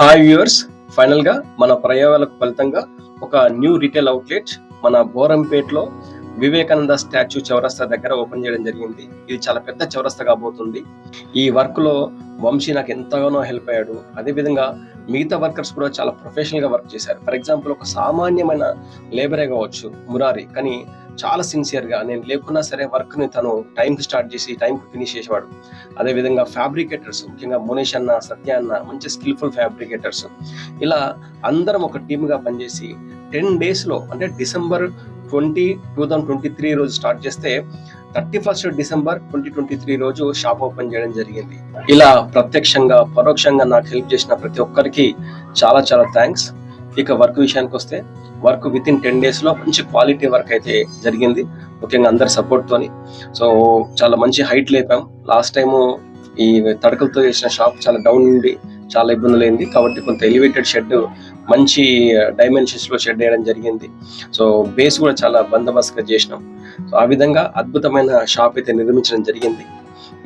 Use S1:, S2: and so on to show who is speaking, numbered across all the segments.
S1: Hi viewers ఫైనల్గా మన ప్రయోగాలకు ఫలితంగా ఒక న్యూ రిటైల్ అవుట్లెట్ మన బోరంపేటలో వివేకానంద స్టాచ్యూ చౌరస్తా దగ్గర ఓపెన్ చేయడం జరిగింది. ఇది చాలా పెద్ద చౌరస్తా కాబోతుంది. ఈ వర్క్లో వంశీ నాకు ఎంతగానో హెల్ప్ అయ్యాడు. అదేవిధంగా మిగతా వర్కర్స్ కూడా చాలా ప్రొఫెషనల్గా వర్క్ చేశారు. ఫర్ ఎగ్జాంపుల్ ఒక సామాన్యమైన లేబరే కావచ్చు మురారి. కానీ చాలా సిన్సియర్గా నేను లేకున్నా సరే వర్క్ని తను టైంకి స్టార్ట్ చేసి టైంకి ఫినిష్ చేసేవాడు. అదే విధంగా ఫ్యాబ్రికేటర్స్ ముఖ్యంగా మునేష్ అన్న సత్య అన్న మంచి స్కిల్ఫుల్ ఫ్యాబ్రికేటర్స్ ఇలా అందరం ఒక టీమ్గా పనిచేసి టెన్ డేస్లో అంటే December twenty two thousand twenty three రోజు స్టార్ట్ చేస్తే thirty first December twenty twenty three రోజు షాప్ ఓపెన్ చేయడం జరిగింది. ఇలా ప్రత్యక్షంగా పరోక్షంగా నాకు హెల్ప్ చేసిన ప్రతి ఒక్కరికి చాలా చాలా థ్యాంక్స్ ఇక వర్క్ విషయానికి వస్తే వర్క్ విత్ ఇన్ టెన్ డేస్లో మంచి క్వాలిటీ వర్క్ అయితే జరిగింది. ముఖ్యంగా అందరి సపోర్ట్ తోని. సో చాలా మంచి హైట్ లేపాం. లాస్ట్ టైము ఈ తడకలతో చేసిన షాప్ చాలా డౌన్ నుండి చాలా ఇబ్బందులు అయింది. కాబట్టి కొంత ఎలివేటెడ్ షెడ్ మంచి డైమెన్షన్స్లో షెడ్ వేయడం జరిగింది. సో బేస్ కూడా చాలా బందోబస్తుగా చేసినాం. సో ఆ విధంగా అద్భుతమైన షాప్ అయితే నిర్మించడం జరిగింది.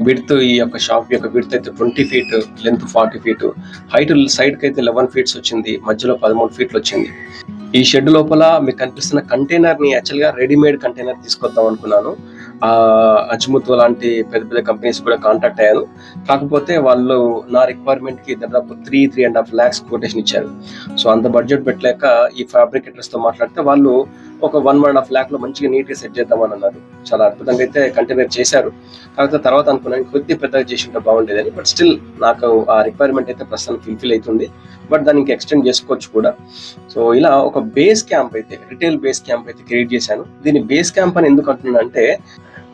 S1: విడ్త్ ఈ యొక్క షాప్ యొక్క విడ్త్ అయితే twenty feet length forty feet. Height సైడ్కి అయితే లెవెన్ ఫీట్స్ వచ్చింది మధ్యలో పదమూడు ఫీట్లు వచ్చింది. ఈ షెడ్ లోపల మీకు కనిపిస్తున్న కంటైనర్ని రెడీమేడ్ కంటైనర్ తీసుకొద్దాం అనుకున్నాను. అజ్ముత్ లాంటి పెద్ద పెద్ద కంపెనీస్ కూడా కాంటాక్ట్ అయ్యాను కాకపోతే వాళ్ళు నా రిక్వైర్మెంట్కి దాదాపు three three and half lakhs quotation ఇచ్చారు. సో అంత బడ్జెట్ పెట్టలేక ఈ ఫ్యాబ్రికేటర్స్తో మాట్లాడితే వాళ్ళు ఒక వన్ వన్ అండ్ హాఫ్ ల్యాక్లో మంచిగా నీట్గా సెట్ చేద్దామని అన్నారు. చాలా అద్భుతంగా అయితే కంటిన్యూ చేశారు. కాకపోతే తర్వాత అనుకున్నాను కొద్ది పెద్దగా చేసి ఉంటే బాగుండేదని బట్ స్టిల్ నాకు ఆ రిక్వైర్మెంట్ అయితే ప్రస్తుతం ఫుల్ఫిల్ అవుతుంది. బట్ దాన్ని ఇంకా ఎక్స్టెండ్ చేసుకోవచ్చు కూడా. సో ఇలా ఒక బేస్ క్యాంప్ అయితే రిటైల్ బేస్ క్యాంప్ అయితే క్రియేట్ చేశాను. దీని బేస్ క్యాంప్ అని ఎందుకు అంటున్నా అంటే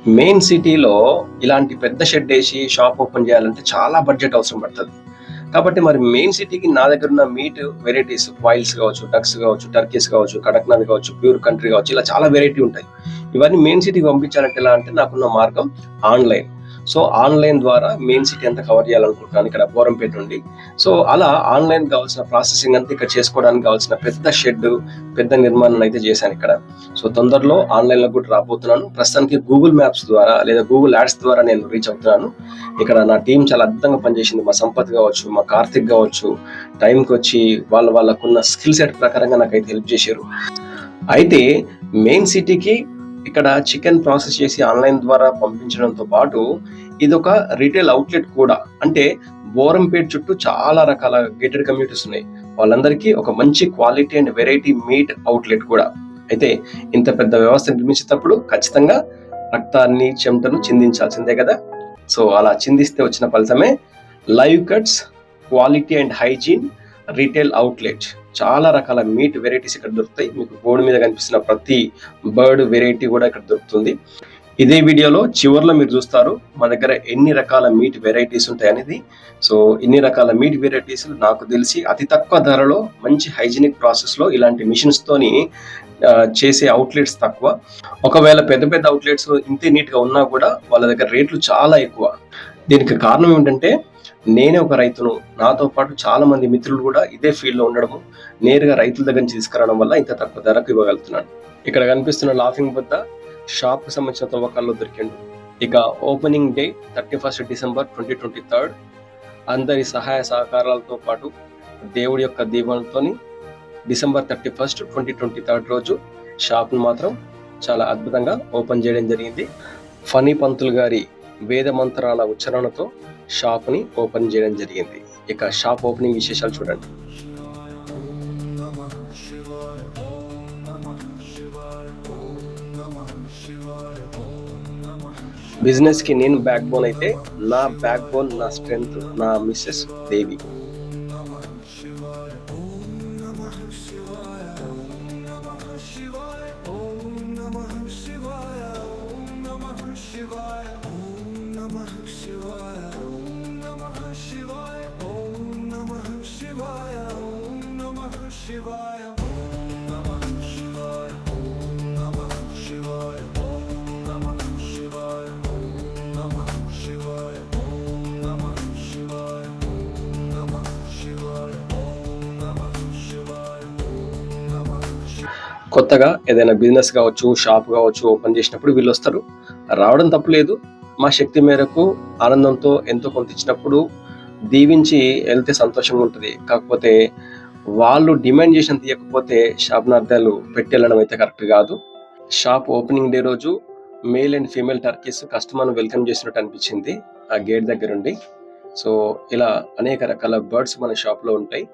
S1: మెయిన్ సిటీలో ఇలాంటి పెద్ద షెడ్ వేసి షాప్ ఓపెన్ చేయాలంటే చాలా బడ్జెట్ అవసరం పడుతుంది. కాబట్టి మరి మెయిన్ సిటీకి నా దగ్గర ఉన్న మీట్ వెరైటీస్ వాయిల్స్ కావచ్చు డక్స్ కావచ్చు టర్కీస్ కావచ్చు కడక్నాథ్ కావచ్చు ప్యూర్ కంట్రీ కావచ్చు ఇలా చాలా వెరైటీ ఉంటాయి. ఇవన్నీ మెయిన్ సిటీకి పంపించాలంటే ఎలా అంటే నాకున్న మార్గం ఆన్లైన్. సో ఆన్లైన్ ద్వారా మెయిన్ సిటీ అంతా కవర్ చేయాలనుకుంటున్నాను ఇక్కడ బోరంపేట నుండి. సో అలా ఆన్లైన్ కావాల్సిన ప్రాసెసింగ్ అంతా ఇక్కడ చేసుకోవడానికి కావాల్సిన పెద్ద షెడ్ పెద్ద నిర్మాణం అయితే చేశాను ఇక్కడ. సో తొందరలో ఆన్లైన్లో కూడా రాబోతున్నాను. ప్రస్తుతానికి గూగుల్ మ్యాప్స్ ద్వారా లేదా గూగుల్ యాడ్స్ ద్వారా నేను రీచ్ అవుతున్నాను. ఇక్కడ నా టీం చాలా అద్భుతంగా పనిచేసింది. మా సంపత్ కావచ్చు మా కార్తిక్ కావచ్చు టైంకి వచ్చి వాళ్ళ వాళ్ళకున్న స్కిల్ సెట్ ప్రకారంగా నాకైతే హెల్ప్ చేశారు. అయితే మెయిన్ సిటీకి ఇక్కడ చికెన్ ప్రాసెస్ చేసి ఆన్లైన్ ద్వారా పంపించడంతో పాటు ఇది ఒక రీటైల్ అవుట్లెట్ కూడా. అంటే బోరంపేట్ చుట్టూ చాలా రకాల గేటెడ్ కమ్యూనిటీస్ ఉన్నాయి. వాళ్ళందరికీ ఒక మంచి quality and variety meat outlet కూడా. అయితే ఇంత పెద్ద వ్యవస్థ నిర్మించేటప్పుడు ఖచ్చితంగా రక్తాన్ని చెమటను చిందించాల్సిందే కదా. సో అలా చిందిస్తే వచ్చిన ఫలితమే live cuts quality and hygiene retail outlet. చాలా రకాల మీట్ వెరైటీస్ ఇక్కడ దొరుకుతాయి. మీకు బోర్డు మీద కనిపిస్తున్న ప్రతి బర్డ్ వెరైటీ కూడా ఇక్కడ దొరుకుతుంది. ఇదే వీడియోలో చివరిలో మీరు చూస్తారు మా దగ్గర ఎన్ని రకాల మీట్ వెరైటీస్ ఉంటాయి అనేది సో ఇన్ని రకాల మీట్ వెరైటీస్ నాకు తెలిసి అతి తక్కువ ధరలో మంచి హైజీనిక్ ప్రాసెస్లో ఇలాంటి మిషన్స్ తోని చేసే అవుట్లెట్స్ తక్కువ. ఒకవేళ పెద్ద పెద్ద అవుట్లెట్స్ ఇంతే నీట్గా ఉన్నా కూడా వాళ్ళ దగ్గర రేట్లు చాలా ఎక్కువ. దీనికి కారణం ఏంటంటే నేనే ఒక రైతును నాతో పాటు చాలా మంది మిత్రులు కూడా ఇదే ఫీల్డ్లో ఉండడము నేరుగా రైతుల దగ్గర నుంచి తీసుకురావడం వల్ల ఇంత తక్కువ ధరకు ఇవ్వగలుగుతున్నాను. ఇక్కడ కనిపిస్తున్న లాఫింగ్ వద్ద షాప్కు సంబంధించిన తవ్వకాల్లో దొరికిండు. ఇక opening day thirty first December twenty twenty third అందరి సహాయ సహకారాలతో పాటు దేవుడి యొక్క దీవెనతోని December thirty first twenty twenty third రోజు షాప్ను మాత్రం చాలా అద్భుతంగా ఓపెన్ చేయడం జరిగింది. ఫనీ పంతులు గారి వేద మంత్రాల ఉచ్చారణతో షాప్ని ఓపెన్ చేయడం జరిగింది. ఇక షాప్ ఓపెనింగ్ విశేషాలు చూడండి. బిజినెస్కి నేను బ్యాక్ బోన్ అయితే నా బ్యాక్ బోన్ నా స్ట్రెంగ్త్ నా మిస్సెస్ దేవి. కొత్తగా ఏదైనా బిజినెస్ కావచ్చు షాప్ కావచ్చు ఓపెన్ చేసినప్పుడు వీళ్ళు వస్తారు. రావడం తప్పులేదు మా శక్తి మేరకు ఆనందంతో ఎంతో కొంత ఇచ్చినప్పుడు దీవించి వెళ్తే సంతోషంగా ఉంటుంది. కాకపోతే వాళ్ళు డిమాండ్ చేసిన తీయకపోతే శాపనార్థాలు పెట్టి వెళ్ళడం అయితే కరెక్ట్ కాదు. షాప్ ఓపెనింగ్ డే రోజు male and female turkeys customer welcome చేసినట్టు అనిపించింది ఆ గేట్ దగ్గరుండి. సో ఇలా అనేక రకాల బర్డ్స్ మన షాప్లో ఉంటాయి.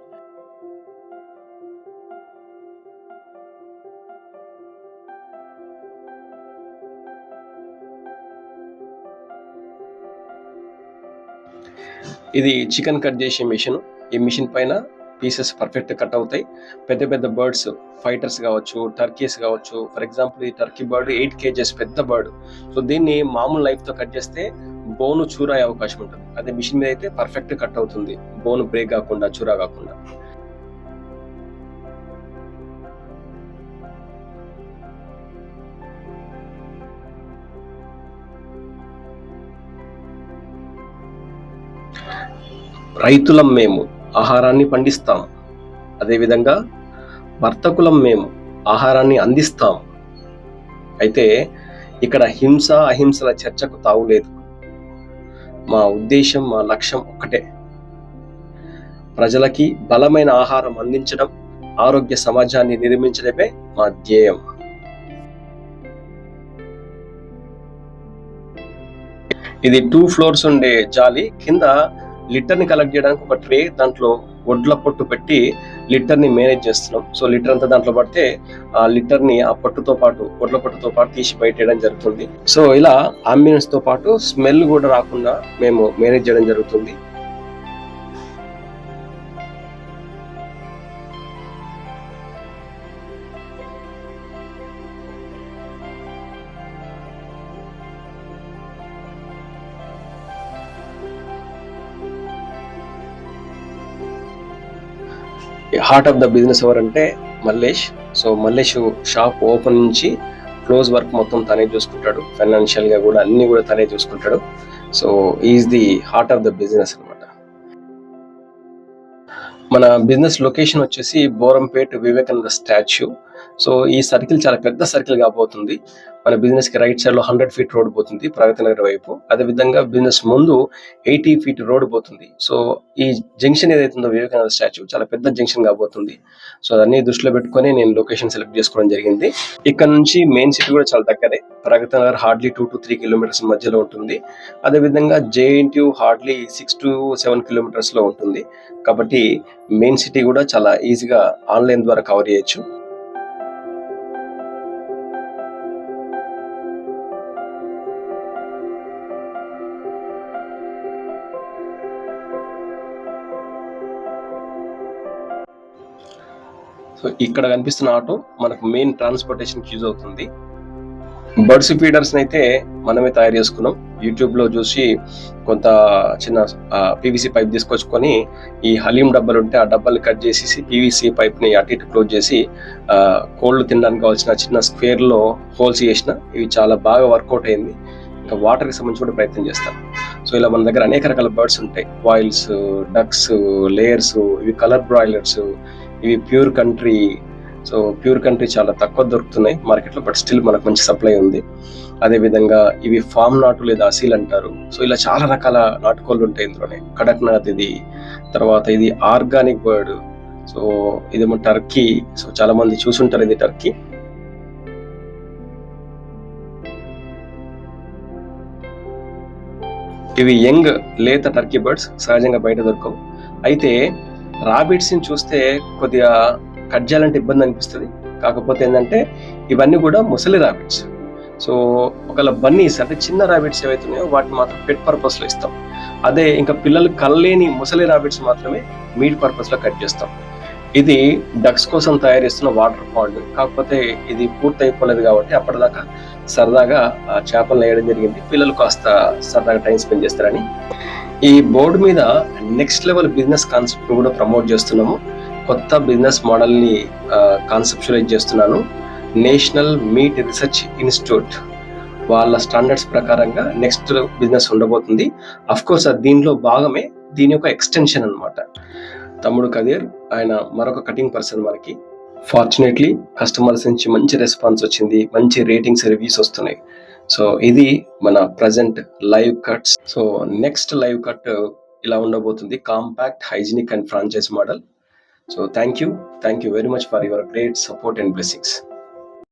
S1: ఇది చికెన్ కట్ చేసే మిషన్ ఈ మిషన్ పైన పీసెస్ పర్ఫెక్ట్ కట్ అవుతాయి. పెద్ద పెద్ద బర్డ్స్ ఫైటర్స్ కావచ్చు టర్కీస్ కావచ్చు. ఫర్ ఎగ్జాంపుల్ ఈ టర్కీ బర్డ్ ఎయిట్ కేజెస్ పెద్ద బర్డ్ సో దీన్ని మామూలు లైఫ్తో కట్ చేస్తే బోను చూరయ్యే అవకాశం ఉంటుంది. అదే మిషన్ మీద అయితే పర్ఫెక్ట్ కట్ అవుతుంది. బోన్ బ్రేక్ కాకుండా చూరా కాకుండా. రైతులం మేము ఆహారాన్ని పండిస్తాం. అదేవిధంగా వర్తకులం మేము ఆహారాన్ని అందిస్తాం. అయితే ఇక్కడ హింస అహింసల చర్చకు తావులేదు మా ఉద్దేశం మా లక్ష్యం ఒక్కటే. ప్రజలకి బలమైన ఆహారం అందించడం ఆరోగ్య సమాజాన్ని నిర్మించడమే మా ధ్యేయం. ఇది టూ ఫ్లోర్స్ ఉండే జాలి. కింద లిటర్ని కలెక్ట్ చేయడానికి ఒక ట్రే దాంట్లో వడ్ల పొట్టు పెట్టి లిటర్ని మేనేజ్ చేస్తున్నాం. సో లిటర్ అంతా దాంట్లో పడితే ఆ లిటర్ని ఆ పొట్టుతో పాటు వడ్ల పొట్టుతో పాటు తీసి బయటేయడం జరుగుతుంది. సో ఇలా అంబులెన్స్తో తో పాటు స్మెల్ కూడా రాకుండా మేము మేనేజ్ చేయడం జరుగుతుంది. హార్ట్ ఆఫ్ ద బిజినెస్ ఎవరంటే Mallesh. So Mallesh shop open నుంచి క్లోజ్ వర్క్ మొత్తం తనే చూసుకుంటాడు. ఫైనాన్షియల్గా కూడా అన్ని కూడా తనే చూసుకుంటాడు. So is the heart of the business అనమాట మన బిజినెస్ లొకేషన్ వచ్చేసి బోరంపేట్ వివేకానంద స్టాచ్యూ. సో ఈ సర్కిల్ చాలా పెద్ద సర్కిల్ కాబోతుంది. మన బిజినెస్కి రైట్ సైడ్లో హండ్రెడ్ ఫీట్ రోడ్ పోతుంది ప్రగతి నగర్ వైపు. అదే విధంగా బిజినెస్ ముందు ఎయిటీ ఫీట్ రోడ్ పోతుంది. సో ఈ జంక్షన్ ఏదైతుందో వివేకానంద స్టాచ్యూ చాలా పెద్ద జంక్షన్ కాబోతుంది. సో అన్ని దృష్టిలో పెట్టుకొని నేను లొకేషన్ సెలెక్ట్ చేసుకోవడం జరిగింది. ఇక్కడ నుంచి మెయిన్ సిటీ కూడా చాలా దగ్గరే. Pragathi Nagar hardly two to three kilometres మధ్యలో ఉంటుంది. అదే విధంగా హార్డ్లీ సిక్స్ టు సెవెన్ కిలోమీటర్స్లో ఉంటుంది. కాబట్టి మెయిన్ సిటీ కూడా చాలా ఈజీగా ఆన్లైన్ ద్వారా కవర్ చేయొచ్చు. సో ఇక్కడ కనిపిస్తున్న ఆటో మనకు మెయిన్ ట్రాన్స్పోర్టేషన్ యూజ్ అవుతుంది. బర్డ్స్ ఫీడర్స్ అయితే మనమే తయారు చేసుకున్నాం. యూట్యూబ్లో చూసి కొంత చిన్న పీవీసీ పైప్ తీసుకొచ్చుకొని ఈ హలీం డబ్బాలు ఉంటే ఆ డబ్బాలు కట్ చేసేసి పీవీసీ పైప్ని అటు ఇటు క్లోజ్ చేసి కోళ్ళు తినడానికి కావాల్సిన చిన్న స్క్వేర్లో హోల్స్ చేసిన ఇవి చాలా బాగా వర్కౌట్ అయింది. ఇంకా వాటర్కి సంబంధించి కూడా ప్రయత్నం చేస్తాం. సో ఇలా మన దగ్గర అనేక రకాల బర్డ్స్ ఉంటాయి. వాయిల్స్ డక్స్ లేయర్స్ ఇవి కలర్ బ్రాయిలర్స్ ఇవి pure country so pure country చాలా తక్కువ దొరుకుతున్నాయి మార్కెట్లో బట్ స్టిల్ మనకు మంచి సప్లై ఉంది. అదేవిధంగా ఇవి ఫామ్ నాటు లేదా అసీల్ అంటారు. సో ఇలా చాలా రకాల నాటుకోళ్ళు ఉంటాయి ఇందులోనే. కడక్నాథ్ ఇది తర్వాత ఇది ఆర్గానిక్ బర్డ్ సో ఇదేమో టర్కీ సో చాలా మంది చూసుంటారు ఇది టర్కీ. ఇవి యంగ్ లేత టర్కీ బర్డ్స్ సహజంగా బయట దొరకవు. అయితే రాబిట్స్ని చూస్తే కొద్దిగా కట్ చేయాలంటే ఇబ్బంది అనిపిస్తుంది. కాకపోతే ఏంటంటే ఇవన్నీ కూడా ముసలి రాబిట్స్. సో ఒకవేళ బన్నీస్ అంటే చిన్న రాబిట్స్ ఏవైతే ఉన్నాయో వాటిని మాత్రం పెట్ పర్పస్లో ఇస్తాం. అదే ఇంకా పిల్లలు కల్లేని ముసలి రాబిట్స్ మాత్రమే మీట్ పర్పస్లో కట్ చేస్తాం. ఇది డక్స్ కోసం తయారు చేస్తున్న వాటర్ పాండ్. కాకపోతే ఇది పూర్తయిపోలేదు కాబట్టి అప్పటిదాకా సరదాగా ఆ చేపలు వేయడం జరిగింది. పిల్లలు కాస్త సరదాగా టైం స్పెండ్ చేస్తారని. ఈ బోర్డు మీద నెక్స్ట్ లెవెల్ బిజినెస్ కాన్సెప్ట్ కూడా ప్రమోట్ చేస్తున్నాము. కొత్త బిజినెస్ మోడల్ని కాన్సెప్చులైజ్ చేస్తున్నాను. నేషనల్ మీట్ రీసెర్చ్ ఇన్స్టిట్యూట్ వాళ్ళ స్టాండర్డ్స్ ప్రకారంగా నెక్స్ట్ బిజినెస్ ఉండబోతుంది. అఫ్ కోర్స్ దీనిలో భాగమే దీని యొక్క ఎక్స్టెన్షన్ అనమాట తమ్ముడు కదీర్ ఆయన మరొక కటింగ్ పర్సన్ మనకి. ఫార్చునేట్లీ కస్టమర్స్ నుంచి మంచి రెస్పాన్స్ వచ్చింది మంచి రేటింగ్స్ రివ్యూస్ వస్తున్నాయి. సో ఇది మన present live cuts so next live cut ఇలా ఉండబోతుంది. Compact hygienic and franchise model so thank you thank you very much for your great support and blessings